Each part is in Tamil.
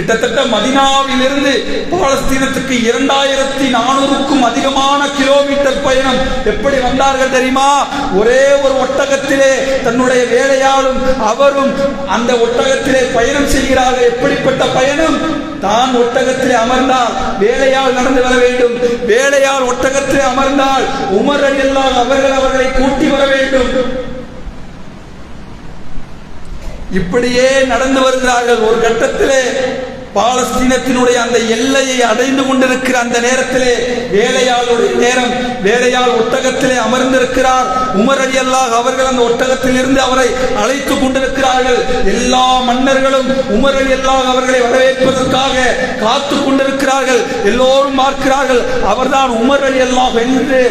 கிட்டத்தட்ட மதினாவிலிருந்து பாலஸ்தீனத்துக்கு இரண்டாயிரத்தி நானூறுக்கும் அதிகமான கிலோமீட்டர் பயணம் எப்படி வந்தார்கள் தெரியுமா? ஒரே ஒரு ஒட்டகத்திலே தன்னுடைய வேலையாலும் அவரும் அந்த ஒட்டகத்திலே பயணம் செய்கிறார்கள். எப்படிப்பட்ட பயணம்? தான் ஒட்டகத்திலே அமர்ந்தால் வேலையால் நடந்து வர வேண்டும். வேலையால் ஒட்டகத்திலே அமர்ந்தால் உமர் அல்லாஹ் அவர்கள் அவர்களை கூட்டி வர வேண்டும். இப்படியே நடந்து வருகிறார்கள். ஒரு கட்டத்திலே பாலஸ்தீனத்தினுடைய அந்த எல்லையை அடைந்து கொண்டிருக்கிற அந்த நேரத்திலே வேலையாளுடைய நேரம் வேலையாள் ஒட்டகத்திலே அமர்ந்திருக்கிறார். உமர் அலி அல்லாஹ் அவர்கள் அந்த ஒட்டகத்தில் இருந்து அவரை அழைத்து கொண்டிருக்கிறார்கள். எல்லா மன்னர்களும் உமர் அலி அல்லாஹ் அவர்களை வரவேற்பதற்காக காத்து கொண்டிருக்கிறார்கள். எல்லோரும் பார்க்கிறார்கள். அவர்தான் உமர் அலி அல்லாஹ் என்று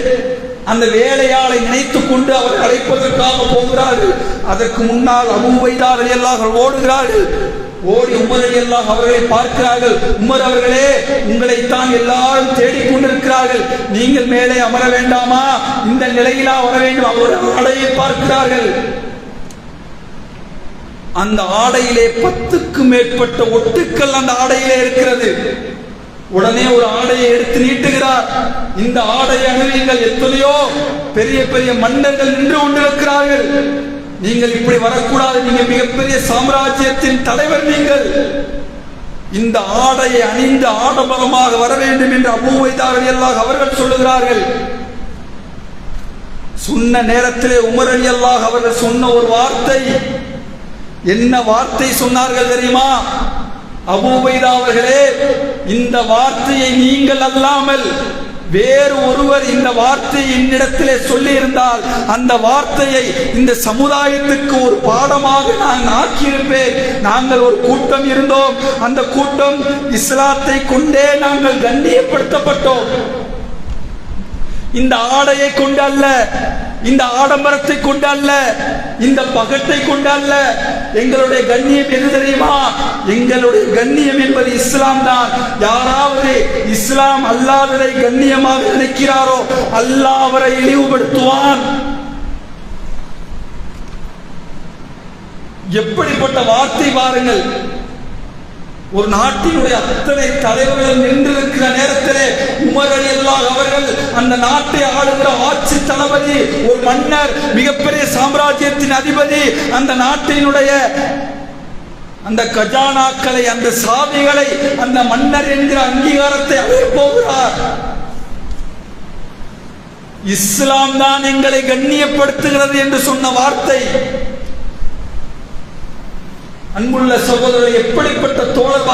அந்த வேலையாளை நினைத்துக் கொண்டு அவர் அழைப்பதற்காக போகிறார்கள். அதற்கு முன்னால் அபுவைதார் எல்லாம் ஓடுகிறார்கள். ஓடி உமர் எல்லாம் அவர்களை பார்க்கிறார்கள். உமர் அவர்களே உங்களைத்தான் எல்லாரும் தேடிக் கொண்டிருக்கிறார்கள். நீங்கள் மேலே அமர வேண்டாமா? இந்த நிலையிலா வர வேண்டும். அவருடைய ஆடையை பார்க்கிறார்கள். அந்த ஆடையிலே பத்துக்கு மேற்பட்ட ஒட்டுக்கள் அந்த ஆடையிலே இருக்கிறது. உடனே ஒரு ஆடையை எடுத்து நீட்டுகிறார் இந்த ஆடையாக நீங்கள் எத்தனையோ பெரிய பெரிய மன்னர்கள் நின்று கொண்டிருக்கிறார்கள். நீங்கள் இப்படி வரக்கூடாது. நீங்க மிகப்பெரிய சாம்ராஜ்யத்தின் தலைவர் நீங்கள். இந்த ஆடையை அணிந்து ஆடம்பரமாக வர வேண்டும் என்று அபூவைதாரர் எல்லாம் அவர்கள் சொல்லுகிறார்கள். சொன்ன நேரத்திலே உமர் அலி அல்லாஹ் அவர்கள் சொன்ன ஒரு வார்த்தை. என்ன வார்த்தை சொன்னார்கள் தெரியுமா? அபூபைதா அவர்களே இந்த வார்த்தையை நீங்கள் அல்லாமல் வேறு ஒருவர் இந்த வார்த்தையை என்னிடத்திலே சொல்லி இருந்தால் அந்த வார்த்தையை இந்த சமுதாயத்துக்கு ஒரு பாடமாக நான் ஆக்கியிருப்பேன். நாங்கள் ஒரு கூட்டம் இருந்தோம். அந்த கூட்டம் இஸ்லாத்தை கொண்டே நாங்கள் கண்ணியப்படுத்தப்பட்டோம். இந்த ஆடையை கொண்டு அல்ல இந்த ஆடம்பரத்தை கொண்டு அல்ல இந்த பகட்டை கொண்டு அல்ல எங்களுடைய கண்ணியம் எது தெரியுமா? எங்களுடைய கண்ணியம் என்பது இஸ்லாம் தான். யாராவது இஸ்லாம் அல்லாததை கண்ணியமாக நினைக்கிறாரோ அல்லாஹ் அவரை இழிவுபடுத்துவான். எப்படிப்பட்ட வார்த்தை பாருங்கள். ஒரு நாட்டினுடைய அத்தனை தலைவர்கள் நின்றிருக்கிற நேரத்திலே உமர் அலி அல்லாஹ் அவர்கள் அந்த நாட்டை ஆளுகிற ஆட்சி தளபதி ஒரு மன்னர் மிகப்பெரிய சாம்ராஜ்யத்தின் அதிபதி அந்த நாட்டினுடைய அந்த கஜானாக்களை அந்த சாவிகளை அந்த மன்னர் என்கிற அங்கீகாரத்தை அவர் போகிறார். இஸ்லாம் தான் எங்களை கண்ணியப்படுத்துகிறது என்று சொன்ன வார்த்தை. அன்புள்ள சகோதரர் எப்படிப்பட்ட தோழர்